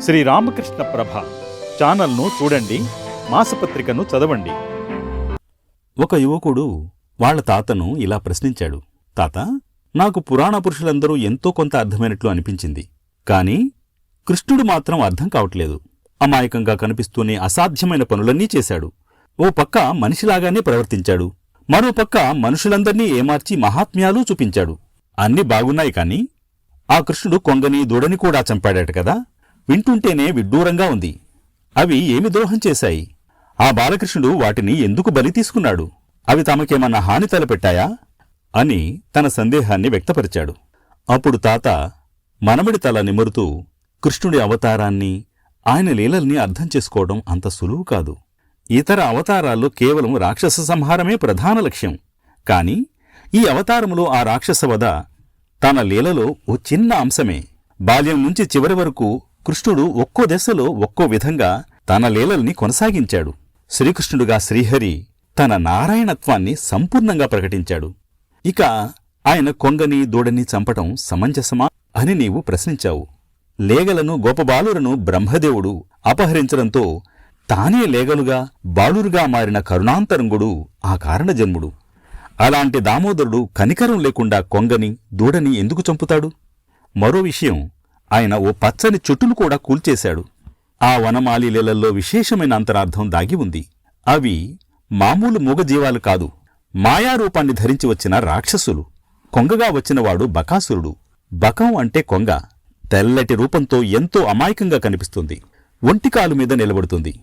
శ్రీ రామకృష్ణ ప్రభ ఛానల్ను చూడండి మాసపత్రికను చదవండి. ఒక యువకుడు వాళ్ళ తాతను ఇలా ప్రశ్నించాడు. తాత నాకు పురాణ పురుషులందరూ ఎంతో కొంత అర్థమైనట్లు అనిపించింది. కాని కృష్ణుడు మాత్రం అర్థం కావట్లేదు. అమాయకంగా కనిపిస్తూనే అసాధ్యమైన పనులన్నీ చేశాడు. ఓ పక్క మనిషిలాగానే ప్రవర్తించాడు. మరో పక్క మనుషులందర్నీ ఏమార్చి మహాత్మ్యాలు చూపించాడు. అన్నీ బాగున్నాయి కాని ఆ కృష్ణుడు కొంగని దూడని కూడా చంపాడట కదా. వింటుంటేనే విడ్డూరంగా ఉంది. అవి ఏమి ద్రోహం చేశాయి? ఆ బాలకృష్ణుడు వాటిని ఎందుకు బలి తీసుకున్నాడు? అవి తమకేమన్నా హాని తలపెట్టాయా? అని తన సందేహాన్ని వ్యక్తపరిచాడు. అప్పుడు తాత మనమిడి తల నిమురుతూ కృష్ణుడి అవతారాన్ని ఆయన లీలల్ని అర్థం చేసుకోవడం అంత సులువు కాదు. ఇతర అవతారాల్లో కేవలం రాక్షస సంహారమే ప్రధాన లక్ష్యం. కాని ఈ అవతారములో ఆ రాక్షసవద తన లీలలో ఓ చిన్న అంశమే. బాల్యం నుంచి చివరి వరకు కృష్ణుడు ఒక్కో దశలో ఒక్కో విధంగా తన లీలల్ని కొనసాగించాడు. శ్రీకృష్ణుడుగా శ్రీహరి తన నారాయణత్వాన్ని సంపూర్ణంగా ప్రకటించాడు. ఇక ఆయన కొంగని దూడని చంపటం సమంజసమా అని నీవు ప్రశ్నించావు. లేగలను గోపబాలురను బ్రహ్మదేవుడు అపహరించడంతో తానే లేగలుగా బాలురుగా మారిన కరుణాంతరంగుడు ఆ కారణజన్ముడు. అలాంటి దామోదరుడు కనికరం లేకుండా కొంగని దూడని ఎందుకు చంపుతాడు? మరో విషయం ఆయన ఓ పచ్చని చెట్టును కూడా కూల్చేశాడు. ఆ వనమాలి లీలల్లో విశేషమైన అంతరార్థం దాగి ఉంది. అవి మామూలు మూగజీవాలు కాదు. మాయారూపాన్ని ధరించి వచ్చిన రాక్షసులు. కొంగగా వచ్చినవాడు బకాసురుడు. బకం అంటే కొంగ. తెల్లటి రూపంతో ఎంతో అమాయకంగా కనిపిస్తుంది. ఒంటికాలు మీద నిలబడుతుంది.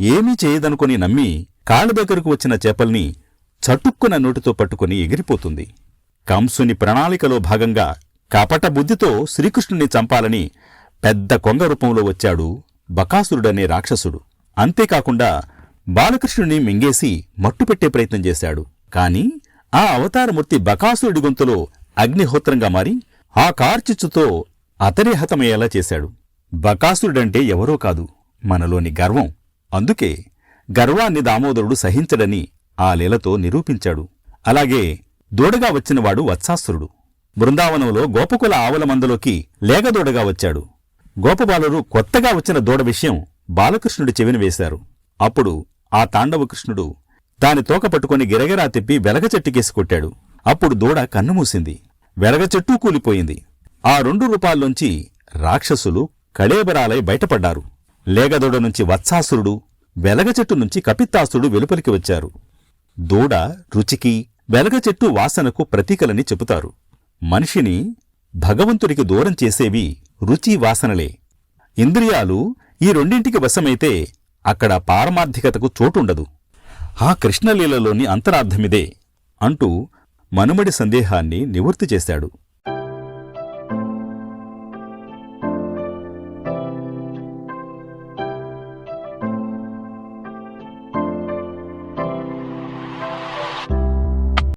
ఏమీ చేయదనుకొని నమ్మి కాళ్ళ దగ్గరకు వచ్చిన చేపల్ని చటుక్కున నోటితో పట్టుకుని ఎగిరిపోతుంది. కంసుని ప్రణాళికలో భాగంగా కపట బుద్ధితో శ్రీకృష్ణుని చంపాలని పెద్ద కొంగ రూపంలో వచ్చాడు బకాసురుడనే రాక్షసుడు. అంతేకాకుండా బాలకృష్ణుని మింగేసి మట్టుపెట్టే ప్రయత్నం చేశాడు. కాని ఆ అవతారమూర్తి బకాసురుడి గొంతులో అగ్నిహోత్రంగా మారి ఆ కార్చిచ్చుతో అతనే హతమయ్యేలా చేశాడు. బకాసురుడంటే ఎవరో కాదు మనలోని గర్వం. అందుకే గర్వాన్ని దామోదరుడు సహించడని ఆ లీలతో నిరూపించాడు. అలాగే దూడగా వచ్చినవాడు వత్సాసురుడు. బృందావనంలో గోపకుల ఆవుల మందలోకి లేగదూడగా వచ్చాడు. గోపబాలురు కొత్తగా వచ్చిన దూడ విషయం బాలకృష్ణుడి చెవిని వేశారు. అప్పుడు ఆ తాండవ కృష్ణుడు దాని తోక పట్టుకుని గిరగిరా తిప్పి వెలగ చెట్టుకేసి కొట్టాడు. అప్పుడు దూడ కన్నుమూసింది వెలగ చెట్టు కూలిపోయింది. ఆ రెండు రూపాల్లోంచి రాక్షసులు కళేబరాలై బయటపడ్డారు. లేగదూడ నుంచి వత్సాసురుడు వెలగ చెట్టు నుంచి కపిత్తాసురుడు వెలుపలికి వచ్చారు. దూడ రుచికి వెలగ చెట్టు వాసనకు ప్రతీకలని చెబుతారు. మనిషిని భగవంతుడికి దూరం చేసేవి రుచి వాసనలే. ఇంద్రియాలు ఈ రెండింటికి వశమైతే అక్కడ పారమార్థికతకు చోటుండదు. ఆ కృష్ణలీలలోని అంతరార్థమిదే అంటూ మనుమడి సందేహాన్ని నివృత్తి చేశాడు.